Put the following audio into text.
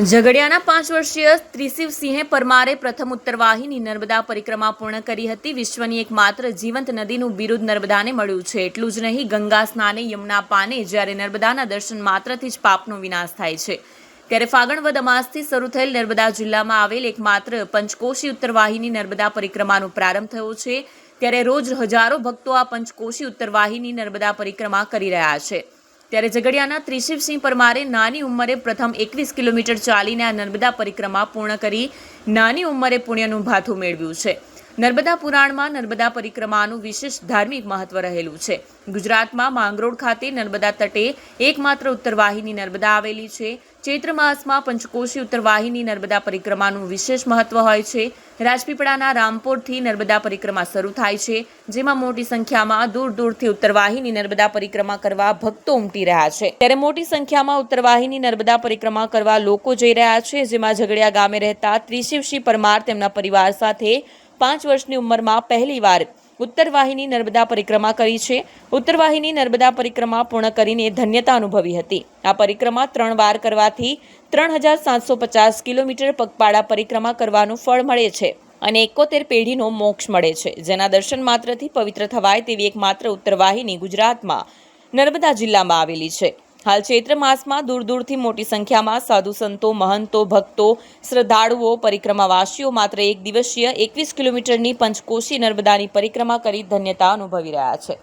ઝઘડિયાના પાંચ વર્ષીય ત્રિશિવસિંહે પરમારે પ્રથમ ઉત્તરવાહિની નર્મદા પરિક્રમા પૂર્ણ કરી હતી. વિશ્વની એકમાત્ર જીવંત નદીનું બિરુદ નર્મદાને મળ્યું છે. એટલું જ નહીં, ગંગા સ્નાને યમુના પાને જ્યારે નર્મદાના દર્શન માત્રથી જ પાપનો વિનાશ થાય છે. ત્યારે ફાગણ વદ અમાસથી શરૂ થયેલ નર્મદા જિલ્લામાં આવેલ એકમાત્ર પંચકોશી ઉત્તરવાહિની નર્મદા પરિક્રમાનો પ્રારંભ થયો છે. ત્યારે રોજ હજારો ભક્તો આ પંચકોશી ઉત્તરવાહિની નર્મદા પરિક્રમા કરી રહ્યા છે. ત્યારે ઝઘડિયાના ત્રિશિવસિંહ પરમારે નાની ઉંમરે પ્રથમ એકવીસ કિલોમીટર ચાલીને આ નર્મદા પરિક્રમા પૂર્ણ કરી નાની ઉંમરે પુણ્યનું ભાથું મેળવ્યું છે. નર્મદા પુરાણમાં નર્મદા પરિક્રમાનું વિશેષ ધાર્મિક મહત્વ રહેલું છે. ગુજરાતમાં માંગરોળ ખાતે નર્મદા તટે એકમાત્ર ઉત્તરવાહિની નર્મદા આવેલી છે. ચૈત્ર માસમાં પંચકોશી ઉત્તરવાહિની નર્મદા પરિક્રમાનું વિશેષ મહત્વ હોય છે. રાજપીપળાના રામપોરથી નર્મદા પરિક્રમા શરૂ થાય છે, જેમાં મોટી સંખ્યામાં દૂર દૂરથી ઉત્તરવાહિની નર્મદા પરિક્રમા કરવા ભક્તો ઉમટી રહ્યા છે. ત્યારે મોટી સંખ્યામાં ઉત્તરવાહિની નર્મદા પરિક્રમા કરવા લોકો જઈ રહ્યા છે, જેમાં ઝઘડિયા ગામે રહેતા ત્રિશિવસિંહ પરમાર તેમના પરિવાર સાથે પાંચ વર્ષની ઉંમરમાં પહેલીવાર ઉત્તરવાહિની નર્મદા પરિક્રમા કરી છે. ઉત્તરવાહિની નર્મદા પરિક્રમા પૂર્ણ કરીને ધન્યતા અનુભવી હતી. આ પરિક્રમા ત્રણ વાર કરવાથી ત્રણ હજાર સાતસો પચાસ કિલોમીટર પગપાળા પરિક્રમા કરવાનું ફળ મળે છે અને એકોતેર પેઢીનો મોક્ષ મળે છે. જેના દર્શન માત્રથી પવિત્ર થવાય તેવી એકમાત્ર ઉત્તરવાહિની ગુજરાતમાં નર્મદા જિલ્લામાં આવેલી છે. હાલ ચૈત્ર માસમાં દૂર દૂરથી મોટી સંખ્યામાં સાધુ સંતો, મહંતો, ભક્તો, શ્રદ્ધાળુઓ, પરિક્રમાવાસીઓ માત્ર એક દિવસીય એકવીસ કિલોમીટરની પંચકોશી નર્મદાની પરિક્રમા કરી ધન્યતા અનુભવી રહ્યા છે.